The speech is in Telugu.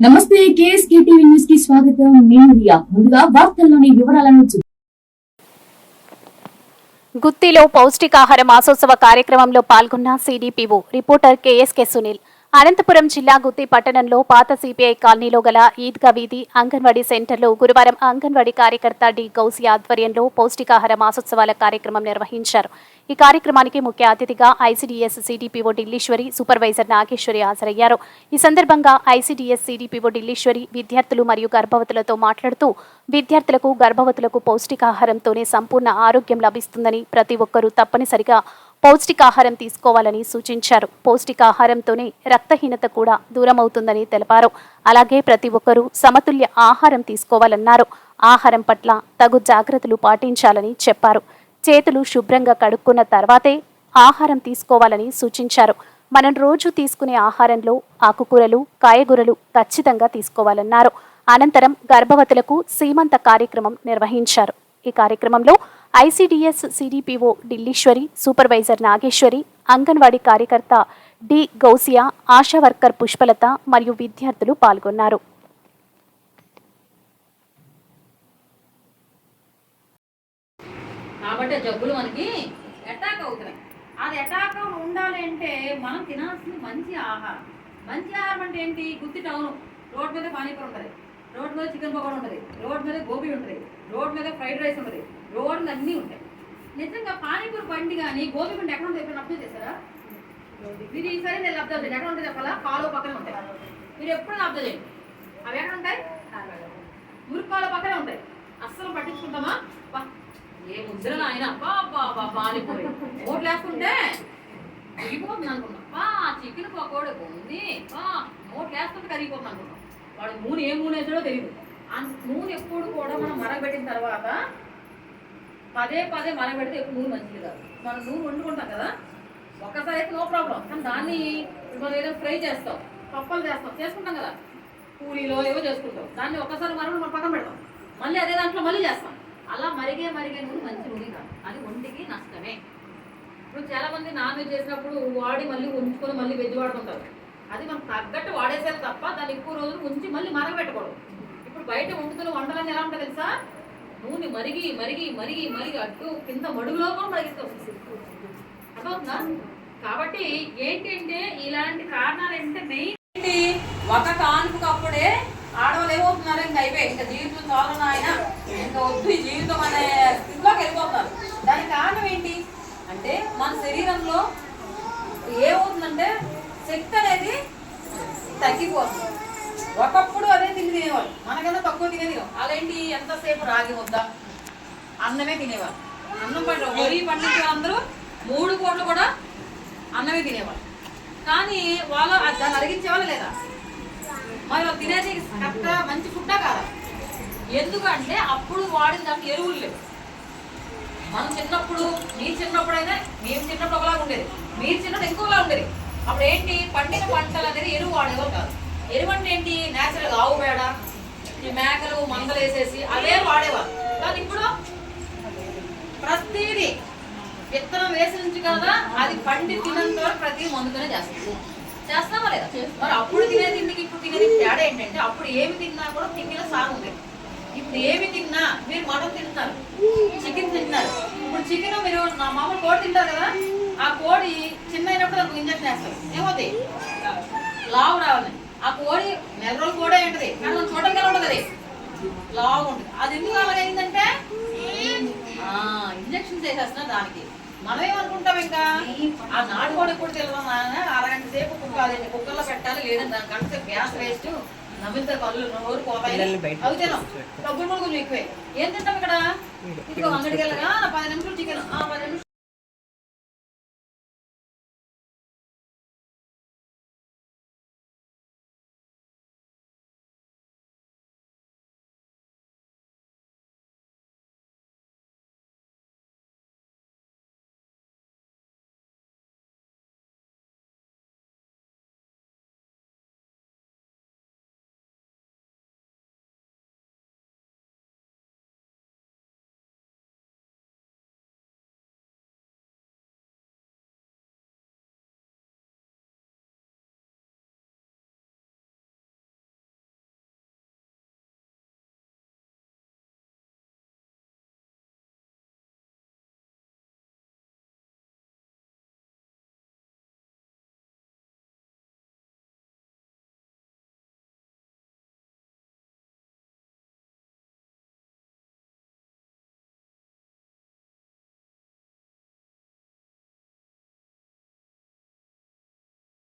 నమస్తే కేఎస్కే టీవీ న్యూస్కి స్వాగతం. నేను రియా. ముందుగా వార్తల్లోని వివరాలను చూ- గుత్తిలో పౌష్టికాహార మాసోత్సవ కార్యక్రమంలో పాల్గొన్న CDPO reporter KSK Sunil. Anantapuram జిల్లా గుత్తి పట్టణంలో పాత సిపిఐ కాలనీలో గల ఈద్గా వీధి అంగన్వాడీ సెంటర్లో గురువారం అంగన్వాడీ కార్యకర్త డి గౌసి ఆధ్వర్యంలో పౌష్టికాహార మాసోత్సవాల కార్యక్రమం నిర్వహించారు. ఈ కార్యక్రమానికి ముఖ్య అతిథిగా ICDS CDPO Dilleswari supervisor Nageswari హాజరయ్యారు. ఈ సందర్భంగా ఐసీడీఎస్ సిడిపిఓ ఢిల్లీశ్వరి విద్యార్థులు మరియు గర్భవతులతో మాట్లాడుతూ విద్యార్థులకు గర్భవతులకు పౌష్టికాహారంతోనే సంపూర్ణ ఆరోగ్యం లభిస్తుందని ప్రతి ఒక్కరూ తప్పనిసరిగా పౌష్టికాహారం తీసుకోవాలని సూచించారు. పౌష్టికాహారంతోనే రక్తహీనత కూడా దూరమవుతుందని తెలిపారు. అలాగే ప్రతి ఒక్కరూ సమతుల్య ఆహారం తీసుకోవాలన్నారు. ఆహారం పట్ల తగు జాగ్రత్తలు పాటించాలని చెప్పారు. చేతులు శుభ్రంగా కడుక్కున్న తర్వాతే ఆహారం తీసుకోవాలని సూచించారు. మనం రోజు తీసుకునే ఆహారంలో ఆకుకూరలు కాయగూరలు ఖచ్చితంగా తీసుకోవాలన్నారు. అనంతరం గర్భవతులకు సీమంత కార్యక్రమం నిర్వహించారు. ఈ కార్యక్రమంలో ICDS CDPO Dilleswari supervisor Nageswari anganwadi కార్యకర్త డి గౌసియా ఆశా వర్కర్ పుష్పలత మరియు విద్యార్థులు పాల్గొన్నారు. కాబట్టి జబ్బులు మనకి అటాక్ అవుతున్నాయి. అది అటాక్ ఉండాలి అంటే మనం తినాల్సింది మంచి ఆహారం. మంచి ఆహారం అంటే ఏంటి? గుత్తి టౌన్. రోడ్ మీద పానీపూరి ఉంటుంది. రోడ్ మీద చికెన్ పకోడా ఉంటుంది. రోడ్ మీద గోబీ ఉంటుంది. రోడ్ మీద ఫ్రైడ్ రైస్ ఉంటుంది. రోడ్ మీద అన్నీ ఉంటాయి. నిజంగా పానీపూరి బండి కానీ గోబీ బండి ఎక్కడ ఉంటుంది ఎప్పుడు అబ్జర్వ్ చేస్తారా మీరు ఈసారి నేను అబ్జర్వ్ చేయండి ఎక్కడ ఉంటుంది చెప్పాలా? కాలువ పక్కన ఉంటాయి. మీరు ఎప్పుడు అబ్జర్వ్ చేయండి. అవి ఎక్కడ ఉంటాయి మురికాల పక్కనే ఉంటాయి అస్సలు పట్టించుకుంటామా బా, ఏ ముద్ర నాయన. బా బా బా పానీపూరి ఓట్లు వేస్తుంటే కరిగిపోతుంది అనుకున్నాం. బా చికెన్ పకోడ ఉంది. బా ఓట్లు వేస్తుంటే కరిగిపోతుంది అనుకున్నాం. వాడు నూనె ఏ నూనె వేసాడో తెలియదు ఆ నూనె ఎప్పుడు కూడా మనం మరగబెట్టిన తర్వాత పదే పదే మరగబెడితే ఎప్పుడు నూనె మంచిది కాదు. మనం నూనె వండుకుంటాం కదా? ఒక్కసారి అయితే నో ప్రాబ్లం కానీ దాన్ని మనం ఏదో ఫ్రై చేస్తాం. పప్పలు చేస్తాం. చేసుకుంటాం కదా? పూరీలో ఏవో చేసుకుంటాం. దాన్ని ఒక్కసారి మరొక మనం పక్కన పెడతాం. మళ్ళీ అదే దాంట్లో మళ్ళీ చేస్తాం. అలా మరిగే మరిగే నూనె మంచి నూనె కాదు అది ఒంటికి నష్టమే. ఇప్పుడు చాలా మంది నాన్ వెజ్ చేసినప్పుడు వాడి మళ్ళీ ఉంచుకొని మళ్ళీ వెజ్ వాడుకుంటారు అది మనం తగ్గట్టు వాడేసేది తప్ప దాన్ని ఎక్కువ రోజులు ఉంచి మళ్ళీ మరగబెట్టకూడదు ఇప్పుడు బయట వండుతున్న వంటలన్నీ ఎలా ఉంటుంది తెలుసా? నూనె మరిగి మరిగి మరిగి మరిగి అడ్డు కింద మడుగులో కూడా మరిగిస్తూ. అర్థమవుతుందా? కాబట్టి ఏంటంటే ఇలాంటి కారణాలు ఏంటంటే మెయిన్ ఏంటి? ఒక కానుకప్పుడే ఆడవాళ్ళు ఏమవుతున్నారు ఇంకా అయిపోయాయి. ఇంకా జీవితం చాలు నాయన ఇంకా వద్దు ఈ జీవితం అనే స్థితిలోకి వెళ్ళిపోతున్నారు. దానికి కారణం ఏంటి? అంటే మన శరీరంలో ఏమవుతుందంటే శక్తి అనేది తగ్గిపోతుంది. ఒకప్పుడు అదే తిండి తినేవాళ్ళు. మనకన్నా తక్కువ తినేది అలాంటి ఎంతసేపు రాగి వద్దా అన్నమే తినేవాళ్ళు. అన్నం పండు వరి పండించే అందరూ మూడు కోట్లు కూడా అన్నమే తినేవాళ్ళు. కానీ వాళ్ళు అది దాన్ని అరిగించేవాళ్ళు లేదా? మరి వాళ్ళు తినేది కరెక్ట్ మంచి ఫుడ్డా కాదా? ఎందుకంటే అప్పుడు వాడిన దాంట్లో ఎరువులు లేవు. మనం చిన్నప్పుడు మీరు చిన్నప్పుడైనా మేము చిన్నప్పుడు ఒకలాగా ఉండేది. మీరు చిన్నప్పుడు ఇంకోలా ఉండేది. అప్పుడు ఏంటి? పండిన పంటలు అనేది ఎరువు వాడేవారు కాదు. ఎరువు అంటే ఏంటి? నేచురల్ ఆవు పేడ ఈ మేకలు మందలు వేసేసి అవే వాడేవారు. కానీ ఇప్పుడు ప్రతిదీ విత్తనం వేసి నుంచి కదా అది పండి తినంత వరకు ప్రతి మందుతోనే చేస్తాం చేస్తామా లేదా? మరి అప్పుడు తినే తిండికి ఇప్పుడు తినేది తేడా ఏంటంటే అప్పుడు ఏమి తిన్నా కూడా తిండిలో సాగు ఉండేది. ఇప్పుడు ఏమి తిన్నా మీరు మటన్ తింటున్నారు చికెన్ తింటున్నారు ఇప్పుడు చికెన్ మీరు నా మామూలు కోడి తింటారు కదా ఆ కోడి చిన్న అయినప్పుడు నాకు ఇంజక్షన్ వేస్తారు. ఏమవుతుంది లావు రావాలి. ఆ కోడి నెల రోజులు కూడా ఉంటుంది. కానీ మనం చూడడం ఉంటుంది అది. లావు ఉంటుంది. అది ఎందుకు అలాగైందంటే ఇంజక్షన్ చేసేస్తున్నా దానికి. మనం ఏమనుకుంటాం ఇంకా? ఆ నాటుకోడి కూడా తెలియదు నాన్న అరగంట సేపు కుక్క అది కుక్కర్లో పెట్టాలి లేదంటే దాని కంటే గ్యాస్ వేస్ట్. నవ్వితే కళ్ళు నోరు పోతాయి. అవి తినాం. డబ్బులు కూడా కొంచెం ఎక్కువే. ఏం తింటాం ఇక్కడ? ఇదిగో అంగడికి వెళ్ళగా పది నిమిషాలు చికెన్ పది నిమిషాలు